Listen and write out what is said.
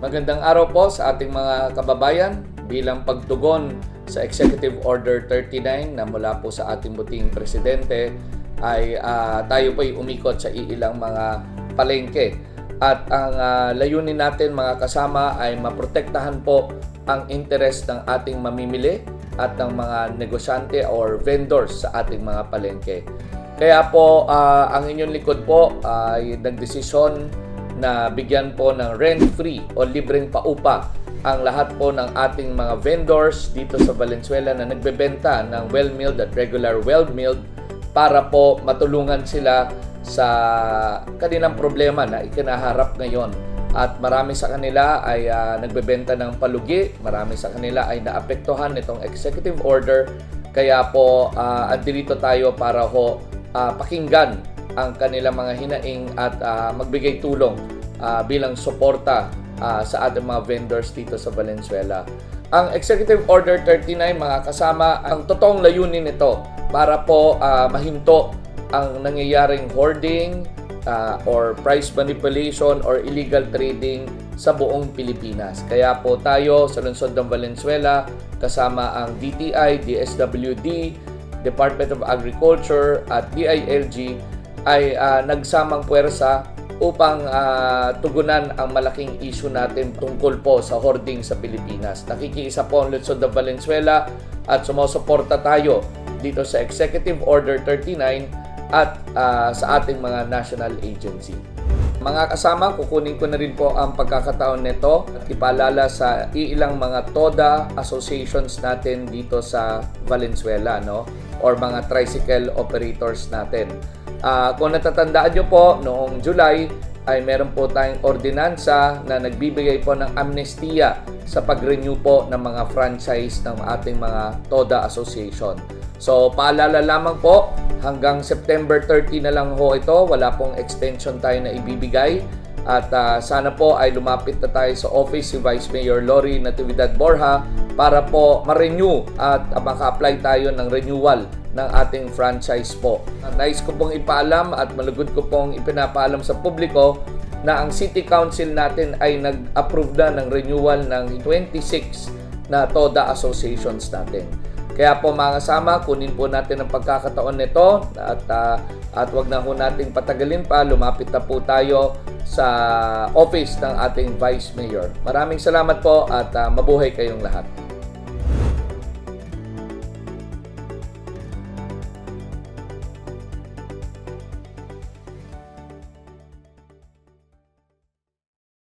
Magandang araw po sa ating mga kababayan bilang pagtugon sa Executive Order 39 na mula po sa ating buting presidente ay ah, tayo po ay umikot sa iilang mga palengke. At ang ah, layunin natin mga kasama ay maprotektahan po ang interest ng ating mamimili at ng mga negosyante or vendors sa ating mga palengke. Kaya po ah, ang inyong likod po ay nagdesisyon na bigyan po ng rent-free o libreng paupa ang lahat po ng ating mga vendors dito sa Valenzuela na nagbebenta ng well-milled at regular well-milled para po matulungan sila sa kanilang problema na ikinaharap ngayon. At marami sa kanila ay ah, nagbebenta ng palugi, marami sa kanila ay naapektuhan nitong executive order. Kaya po uh, andito tayo para ho ah, pakinggan ang kanilang mga hinaing at ah, magbigay tulong ah, bilang suporta ah, sa ating mga vendors dito sa Valenzuela. Ang Executive Order 39 mga kasama, ang totoong layunin nito para po ah, mahinto ang nangyayaring hoarding ah, or price manipulation or illegal trading sa buong Pilipinas. Kaya po tayo sa lungsod ng Valenzuela kasama ang DTI, DSWD, Department of Agriculture at DILG ay ah, nagsamang puwersa upang ah, tugunan ang malaking issue natin tungkol po sa hoarding sa Pilipinas. Nakikiisa po ang Luzon ng Valenzuela at sumusuporta tayo dito sa Executive Order 39 at ah, sa ating mga national agency. Mga kasama, kukunin ko na rin po ang pagkakataon nito at ipaalala sa iilang mga TODA associations natin dito sa Valenzuela, no? Or mga tricycle operators natin. Ah, kung natatandaan nyo po, noong July ay meron po tayong ordinansa na nagbibigay po ng amnestia sa pag-renew po ng mga franchise ng ating mga TODA association. So, paalala lamang po, hanggang September 30 na lang ho ito. Wala pong extension tayo na ibibigay. At ah, sana po ay lumapit na tayo sa office si Vice Mayor Lori Natividad Borja para po ma-renew at ah, maka-apply tayo ng renewal ng ating franchise po. Nais ko pong ipaalam at malugod ko pong ipinapaalam sa publiko na ang City Council natin ay nag-approve na ng renewal ng 26 na TODA associations natin. Kaya po mga kasama, kunin po natin ang pagkakataon nito at ah, at wag na ho nating patagalin pa, lumapit na po tayo sa office ng ating Vice Mayor. Maraming salamat po at ah, mabuhay kayong lahat.